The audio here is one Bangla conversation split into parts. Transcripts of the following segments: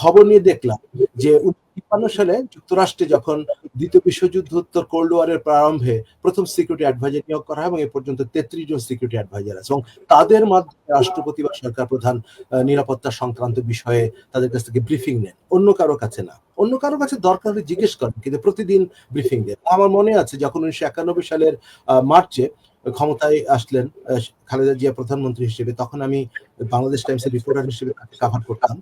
খবর নিয়ে দেখলাম যে তিপ্পান্ন সালে যুক্তরাষ্ট্রে যখন দ্বিতীয় বিশ্বযুদ্ধ, উত্তর কোল্ড ওয়ারের প্রারম্ভে প্রথম সিকিউরিটি অ্যাডভাইজার নিয়োগ করা হয় এবং এ পর্যন্ত তেত্রিশ জন সিকিউরিটি অ্যাডভাইজার আছে এবং তাদের মাধ্যমে রাষ্ট্রপতি বা সরকার প্রধান নিরাপত্তা সংক্রান্ত বিষয়ে তাদের কাছ থেকে ব্রিফিং নেন। অন্য কারও কাছে না। অন্য কারও কাছে দরকার হলে জিজ্ঞেস করেন, কিন্তু প্রতিদিন ব্রিফিং দেন। আমার মনে আছে যখন উনিশশো একানব্বই সালের মার্চে ক্ষমতায় আসলেন খালেদা জিয়া প্রধানমন্ত্রী হিসেবে, তখন আমি বাংলাদেশ টাইমসের রিপোর্টার হিসেবে কাভার করতাম।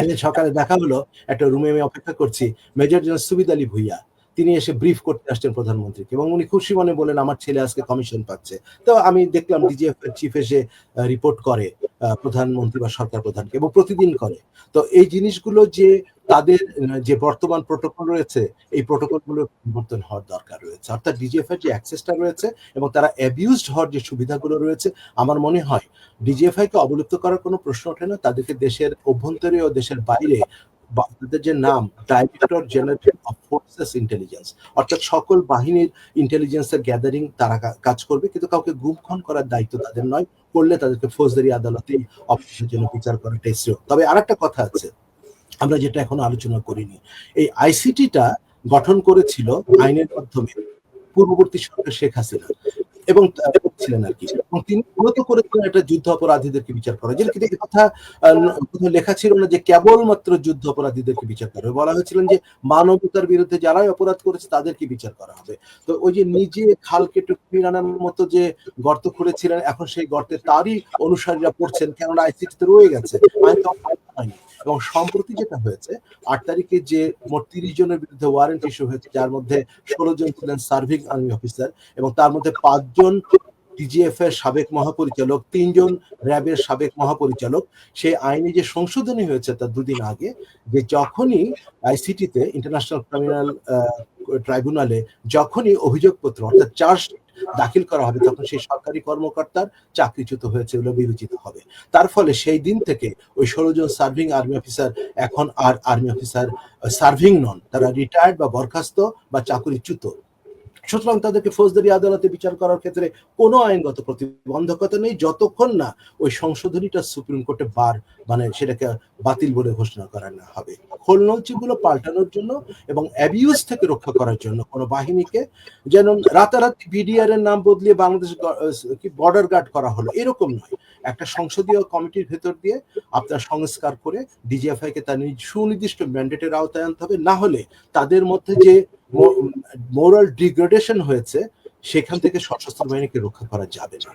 একদিন সকালে দেখা হলো, একটা রুমে আমি অপেক্ষা করছি, মেজর জেনারেল সুবিদ আলী ভুইয়া। তিনি এসে ব্রিফ করতে আসছেন প্রধানমন্ত্রীকে এবং উনি খুশি মনে বলেন আমার ছেলে আজকে কমিশন পাচ্ছে। তো আমি দেখলাম ডিজিএফ চিফ এসে রিপোর্ট করে প্রধানমন্ত্রী বা সরকার প্রধানকে এবং প্রতিদিন করে। তো এই জিনিসগুলো যে তাদের যে বর্তমান প্রোটোকল রয়েছে, এই প্রোটোকলগুলো পরিবর্তন হওয়ার দরকার রয়েছে। অর্থাৎ ডিজিএফ এর যে অ্যাক্সেসটা রয়েছে এবং তারা অ্যাবিউজড হওয়ার যে সুবিধাগুলো রয়েছে, আমার মনে হয় ডিজিএফআই কে অবলুপ্ত করার কোনো প্রশ্ন ওঠে না। তাদেরকে দেশের অভ্যন্তরে ও দেশের বাইরে তাদের যে নাম director general of forces intelligence অর্থাৎ সকল বাহিনীর ইন্টেলিজেন্সের গ্যাদারিং তারা কাজ করবে। কিন্তু কাউকে গুমখন করার দায়িত্ব তাদের নয়। করলে তাদেরকে ফৌজদারি আদালতে অফিসের জন্য বিচার করাটাই শ্রেয় তবে আর একটা কথা আছে। আমরা যেটা এখন আলোচনা করিনি। এই আইসিটিটা গঠন করেছিল আইনের মাধ্যমে পূর্ববর্তী সরকার শেখ হাসিনা এবং ছিলেন আর কি। এবং তিনি মূলত করেছিলেন একটা যুদ্ধ অপরাধীদেরকে বিচার করা। যেটা কিন্তু কথা লেখা ছিল না যে কেবলমাত্র যুদ্ধ অপরাধীদেরকে বিচার করা বলা হয়েছিলেন যে মানবতার বিরুদ্ধে যারাই অপরাধ করেছে তাদেরকে বিচার করা হবে। তো ওই যে নিজে খাল কেটে ফিরানোর মতো যে গর্ত খুঁড়েছিলেন এখন সেই গর্তে তারই অনুসারীরা পড়ছেন, কেননা আইসিটিতে রয়ে গেছে। আইন হয়নি। এবং সম্প্রতি যেটা হয়েছে, আট তারিখে যে মোট তিরিশ জনের বিরুদ্ধে ওয়ারেন্ট ইস্যু হয়েছে, যার মধ্যে ষোলো জন ছিলেন সার্ভিং আর্মি অফিসার এবং তার মধ্যে পাঁচজন ডিজিএফ এর সাবেক মহাপরিচালক তিনজন র্যাবের সাবেক মহাপরিচালক। সেই আইনে যে সংশোধনী হয়েছে তার দুদিন আগে, যে যখনই আইসিটিতে ইন্টারন্যাশনাল ক্রিমিনাল ট্রাইব্যুনালে যখনই অভিযোগপত্র, অর্থাৎ চার্জ দাখিল করা হবে, তখন সেই সরকারি কর্মকর্তার চাকরিচ্যুত হয়েছে বলে বিবেচিত হবে। তার ফলে সেই দিন থেকে ওই ষোলো জন সার্ভিং আর্মি অফিসার এখন আর আর্মি অফিসার সার্ভিং নন, তারা রিটায়ার্ড বা বরখাস্ত বা চাকরিচ্যুত। সুতরাং তাদেরকে ফৌজদারি আদালতে বিচার করার ক্ষেত্রে কোনো আইনগত প্রতিবন্ধকতা নেই, যতক্ষণ না ওই সংশোধনীটা সুপ্রিম কোর্টে বার মানে সেটাকে বাতিল বলে ঘোষণা করা না হবে। খোলনলচিগুলো পাল্টানোর জন্য এবং অ্যাবিউজ থেকে রক্ষা করার জন্য কোনো বাহিনীকে যেন রাতারাতি বিডিআর এর নাম বদলিয়ে বাংলাদেশ কি বর্ডার গার্ড করা হলো, এরকম নয়। একটা সংসদীয় কমিটির ভেতর দিয়ে আপনার সংস্কার করে ডিজিএফআই কে তার সুনির্দিষ্ট ম্যান্ডেটের আওতায় আনতে হবে, না হলে তাদের মধ্যে যে মোরাল ডিগ্রেডেশন হয়েছে সেখান থেকে সশস্ত্র বাহিনীকে রক্ষা করা যাবে না।